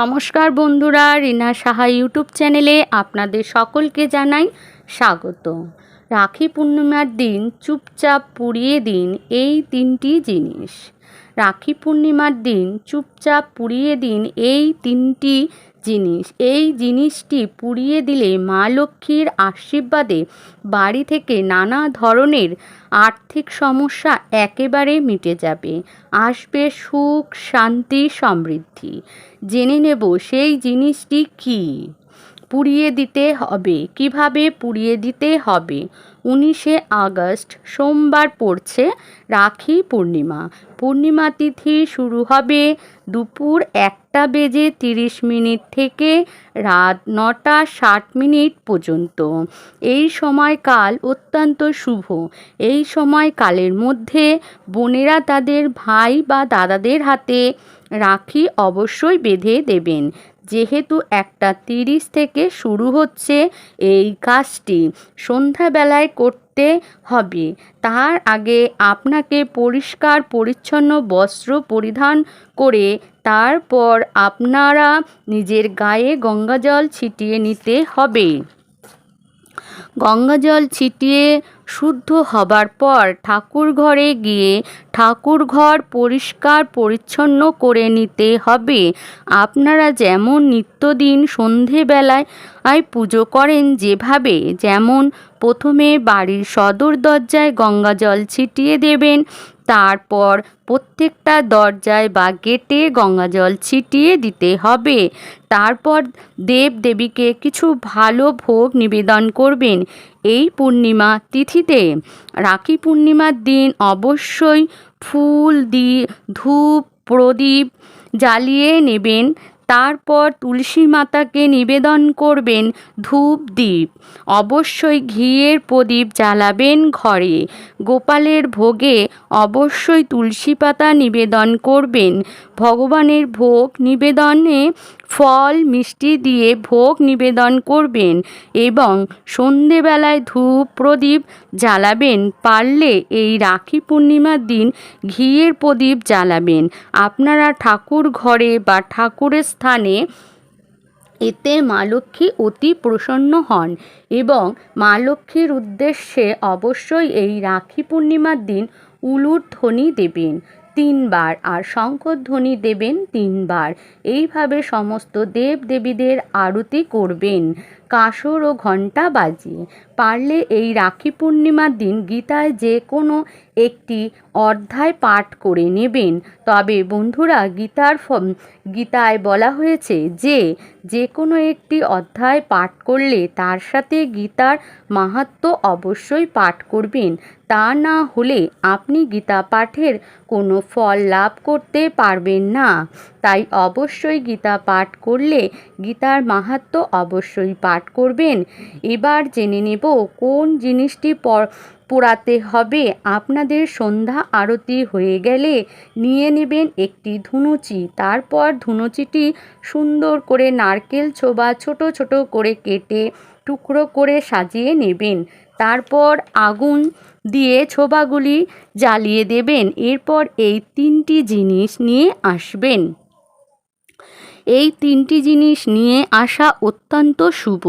নমস্কার বন্ধুরা, রিনা সাহা ইউটিউব চ্যানেলে আপনাদের সকলকে জানাই স্বাগত। রাখি পূর্ণিমার দিন চুপচাপ পুড়িয়ে দিন এই তিনটি জিনিস। রাখি পূর্ণিমার দিন চুপচাপ পুড়িয়ে দিন এই তিনটি জিনিস। এই জিনিসটি পুড়িয়ে দিলে মা লক্ষ্মীর আশীর্বাদে বাড়ি থেকে নানা ধরনের আর্থিক সমস্যা একেবারে মিটে যাবে। আসবে সুখ, শান্তি, সমৃদ্ধি। জেনে নেব সেই জিনিসটি কী? পুড়িয়ে দিতে হবে। কীভাবে পুড়িয়ে দিতে হবে? উনিশে আগস্ট, সোমবার পড়ছে রাখি পূর্ণিমা। পূর্ণিমা তিথি শুরু হবে দুপুর একটা বেজে তিরিশ মিনিট থেকে রাত নটা ষাট মিনিট পর্যন্ত। এই সময়কাল অত্যন্ত শুভ। এই সময়কালের মধ্যে বোনেরা তাদের ভাই বা দাদাদের হাতে রাখি অবশ্যই বেঁধে দেবেন। যেহেতু একটা তিরিশ থেকে শুরু হচ্ছে এই কাজটি, সন্ধ্যাবেলায় করতে হবে। তার আগে আপনাকে পরিষ্কার, পরিচ্ছন্ন বস্ত্র পরিধান করে তারপর আপনারা নিজের গায়ে গঙ্গাজল ছিটিয়ে নিতে হবে। গঙ্গাজল ছিটিয়ে শুদ্ধ হবার পর ঠাকুর ঘরে গিয়ে ঠাকুর ঘর পরিষ্কার পরিচ্ছন্ন করে নিতে হবে। আপনারা যেমন নিত্যদিন সন্ধেবেলায় পুজো করেন যেভাবে, যেমন প্রথমে বাড়ির সদর দরজায় গঙ্গাজল ছিটিয়ে দেবেন, তারপর প্রত্যেকটা দরজায় বা গেটে গঙ্গাজল ছিটিয়ে দিতে হবে। তারপর দেব দেবীকে কিছু ভালো ভোগ নিবেদন করবেন। এই পূর্ণিমা তিথিতে। রাখি পূর্ণিমার দিন অবশ্যই ফুল দি, ধূপ, প্রদীপ জ্বালিয়ে নেবেন। তারপর তুলসী মাতাকে নিবেদন করবেন ধূপ দ্বীপ অবশ্যই ঘিয়ের প্রদীপ জ্বালাবেন ঘরে। গোপালের ভোগে অবশ্যই তুলসী পাতা নিবেদন করবেন। ভগবানের ভোগ নিবেদনে ফল, মিষ্টি দিয়ে ভোগ নিবেদন করবেন এবং সন্ধেবেলায় ধূপ প্রদীপ জ্বালাবেন। পারলে এই রাখি পূর্ণিমার দিন ঘিয়ের প্রদীপ জ্বালাবেন। আপনারা ঠাকুর ঘরে বা ঠাকুরের স্থানে এতে মা লক্ষ্মী অতি প্রসন্ন হন এবং মা লক্ষ্মীর উদ্দেশ্যে অবশ্যই এই রাখি পূর্ণিমার দিন উলুর ধ্বনি দেবেন। তিনবার আর শঙ্করধ্বনি দেবেন তিনবার। এইভাবে সমস্ত দেব দেবীদের আরতি করবেন। কাসর ও ঘণ্টা বাজিয়ে। পারলে এই রাখি পূর্ণিমার দিন গীতায় যে কোনো একটি অধ্যায় পাঠ করে নেবেন। তবে বন্ধুরা, গীতার গীতায় বলা হয়েছে যে যে কোনো একটি অধ্যায় পাঠ করলে তার সাথে গীতার মাহাত্ম অবশ্যই পাঠ করবেন। তা না হলে আপনি গীতা পাঠের কোনো ফল লাভ করতে পারবেন না। তাই অবশ্যই গীতা পাঠ করলে গীতার মাহাত্ম অবশ্যই পাঠ করবেন। এবার জেনে নেব কোন জিনিসটি পোড়াতে হবে। আপনাদের সন্ধ্যা আরতি হয়ে গেলে নিয়ে নেবেন একটি ধুনুচি। তারপর ধুনুচিটি সুন্দর করে নারকেল ছোবা ছোট ছোট করে কেটে টুকরো করে সাজিয়ে নেবেন। তারপর আগুন দিয়ে ছোবাগুলি জ্বালিয়ে দেবেন। এরপর এই তিনটি জিনিস নিয়ে আসবেন। এই তিনটি জিনিস নিয়ে আসা অত্যন্ত শুভ।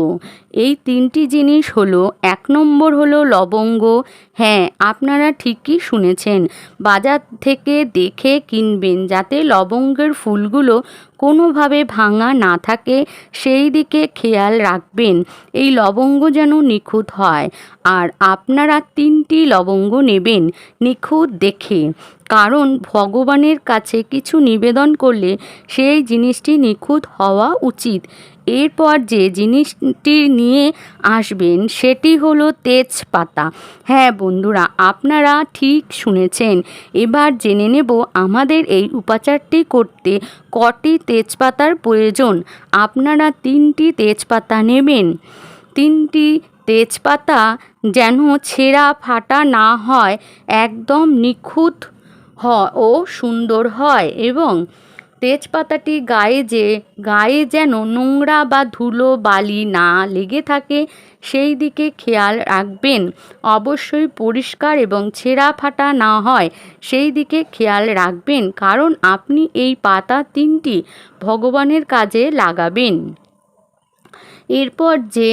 এই তিনটি জিনিস হলো, এক নম্বর হলো লবঙ্গ। হ্যাঁ আপনারা ঠিকই শুনেছেন, বাজার থেকে দেখে কিনবেন যাতে লবঙ্গের ফুলগুলো কোনোভাবে ভাঙা না থাকে, সেই দিকে খেয়াল রাখবেন, এই লবঙ্গ যেন নিখুঁত হয়। আর আপনারা তিনটি লবঙ্গ নেবেন, নিখুঁত দেখে। কারণ ভগবানের কাছে কিছু নিবেদন করলে সেই জিনিসটি নিখুঁত হওয়া উচিত। এরপর যে জিনিসটি নিয়ে আসবেন, সেটি হলো তেজপাতা। হ্যাঁ বন্ধুরা, আপনারা ঠিক শুনেছেন। এবার জেনে নেব আমাদের এই উপাচারটি করতে কটি তেজপাতার প্রয়োজন। আপনারা তিনটি তেজপাতা নেবেন। তিনটি তেজপাতা যেন ছেঁড়া ফাটা না হয়, একদম নিখুঁত ও সুন্দর হয় এবং তেজপাতাটি গায়ে যে, গায়ে যেন নোংরা বা ধুলো বালি না লেগে থাকে, সেই দিকে খেয়াল রাখবেন। অবশ্যই পরিষ্কার এবং ছেঁড়া ফাটা না হয়, সেই দিকে খেয়াল রাখবেন, কারণ আপনি এই পাতা তিনটি ভগবানের কাজে লাগাবেন। এরপর যে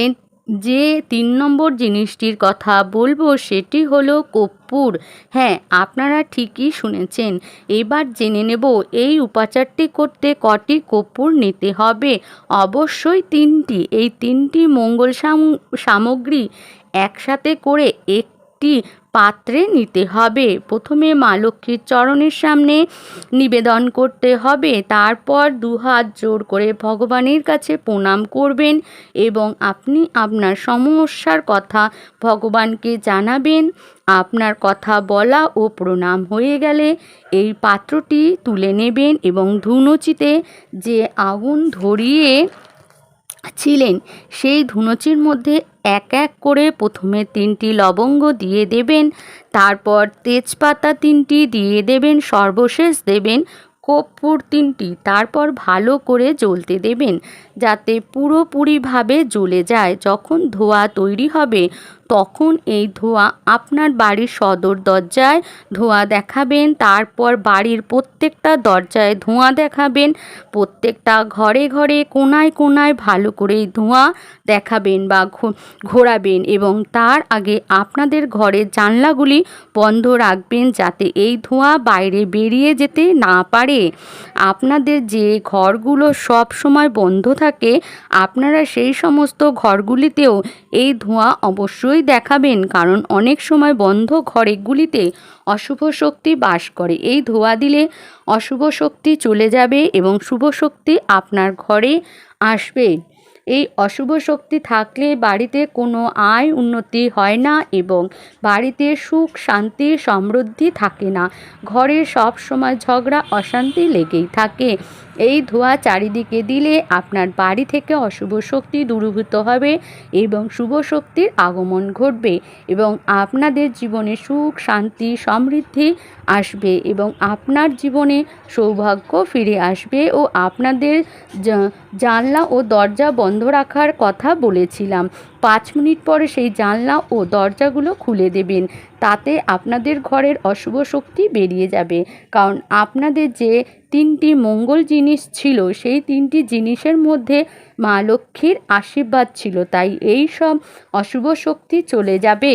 যে তিন নম্বর জিনিসটির কথা বলব সেটি হলো কর্পূর হ্যাঁ আপনারা ঠিকই শুনেছেন। এবার জেনে নেব এই উপাচারটি করতে কটি কর্পূর নিতে হবে। অবশ্যই তিনটি। এই তিনটি মঙ্গল সামগ্রী একসাথে করে একটি পাত্রে নিতে হবে। প্রথমে মা লক্ষ্মীর চরণের সামনে নিবেদন করতে হবে। তারপর দু হাত জোর করে ভগবানের কাছে প্রণাম করবেন এবং আপনি আপনার সমস্যার কথা ভগবানকে জানাবেন। আপনার কথা বলা ও প্রণাম হয়ে গেলে এই পাত্রটি তুলে নেবেন এবং ধুনুচিতে যে আগুন ধরিয়ে ছিলেন, সেই ধুনুচির মধ্যে এক এক করে প্রথমে তিনটি লবঙ্গ দিয়ে দেবেন, তারপর তেজপাতা তিনটি দিয়ে দেবেন, সর্বশেষ দেবেন কর্পূর তিনটি, তারপর ভালো করে জ্বলতে দেবেন, যাতে পুরোপুরিভাবে জ্বলে যায়। যখন ধোয়া তৈরি হবে তখন এই ধোঁয়া আপনার বাড়ির সদর দরজায় ধোঁয়া দেখাবেন, তারপর বাড়ির প্রত্যেকটা দরজায় ধোঁয়া দেখাবেন, প্রত্যেকটা ঘরে ঘরে কোনায় কোনায় ভালো করে ধোঁয়া দেখাবেন বা ঘোরাবেন এবং তার আগে আপনাদের ঘরের জানলাগুলি বন্ধ রাখবেন যাতে এই ধোঁয়া বাইরে বেরিয়ে যেতে না পারে। আপনাদের যে ঘরগুলো সব সময় বন্ধ থাকে, আপনারা সেই সমস্ত ঘরগুলিতেও এই ধোঁয়া অবশ্যই অবশ্যই দেখাবেন, কারণ অনেক সময় বন্ধ ঘরেগুলিতে অশুভ শক্তি বাস করে। এই ধোয়া দিলে অশুভ শক্তি চলে যাবে এবং শুভ শক্তি আপনার ঘরে আসবে। এই অশুভ শক্তি থাকলে বাড়িতে কোনো আয় উন্নতি হয় না এবং বাড়িতে সুখ, শান্তি, সমৃদ্ধি থাকে না। ঘরে সব সময় ঝগড়া, অশান্তি লেগেই থাকে। এই ধোঁয়া চারিদিকে দিলে আপনার বাড়ি থেকে অশুভ শক্তি দূরীভূত হবে এবং শুভ শক্তির আগমন ঘটবে এবং আপনাদের জীবনে সুখ, শান্তি, সমৃদ্ধি আসবে এবং আপনার জীবনে সৌভাগ্য ফিরে আসবে ও আপনাদের জানলা ও দরজা বন্ধ রাখার কথা বলেছিলাম। পাঁচ মিনিট পরে সেই জানলা ও দরজাগুলো খুলে দেবেন। তাতে আপনাদের ঘরের অশুভ শক্তি বেরিয়ে যাবে। কারণ আপনাদের যে তিনটি মঙ্গল জিনিস ছিল, সেই তিনটি জিনিসের মধ্যে মা লক্ষ্মীর আশীর্বাদ ছিল, তাই এই সব অশুভ শক্তি চলে যাবে।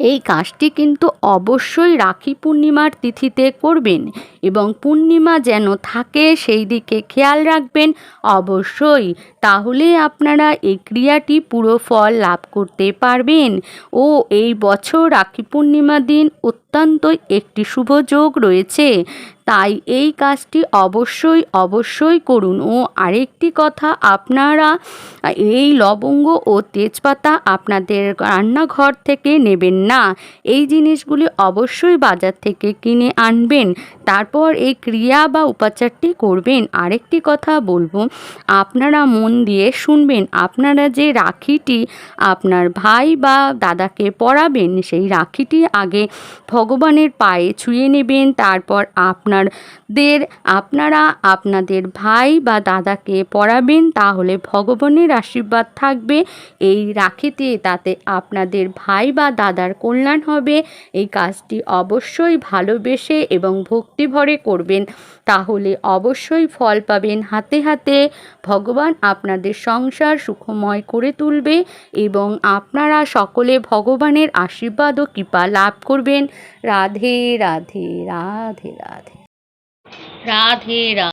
এই কাজটি কিন্তু অবশ্যই রাখি পূর্ণিমার তিথিতে করবেন এবং পূর্ণিমা যেন থাকে সেই দিকে খেয়াল রাখবেন অবশ্যই, তাহলে আপনারা এই ক্রিয়াটি পুরো ফল লাভ করতে পারবেন। ও, এই বছর রাখি পূর্ণিমা দিন অত্যন্ত একটি শুভ যোগ রয়েছে। তাই এই কাজটি অবশ্যই অবশ্যই করুন। ও আরেকটি কথা, আপনারা এই লবঙ্গ ও তেজপাতা আপনাদের রান্নাঘর থেকে নেবেন না। এই জিনিসগুলি অবশ্যই বাজার থেকে কিনে আনবেন। তারপর এই ক্রিয়া বা উপাচারটি করবেন। আরেকটি কথা বলব, আপনারা মন দিয়ে শুনবেন। আপনারা যে রাখিটি আপনার ভাই বা দাদাকে পরাবেন, সেই রাখিটি আগে ভগবানের পায়ে ছুঁয়ে নেবেন। তারপর আপনাদের আপনারা আপনাদের ভাই বা দাদাকে পড়াবেন, তাহলে ভগবানের আশীর্বাদ থাকবে। এই রাখিতে তাতে আপনাদের ভাই বা দাদার কল্যাণ হবে। এই কাজটি অবশ্যই ভালোবেসে এবং ভক্তিভরে করবেন। তাহলে অবশ্যই ফল পাবেন হাতে হাতে। ভগবান আপনাদের সংসার সুখময় করে তুলবে এবং আপনারা সকলে ভগবানের আশীর্বাদ ও কৃপা লাভ করবেন। রাধে রাধে রাধে রাধে। রাধে রাধে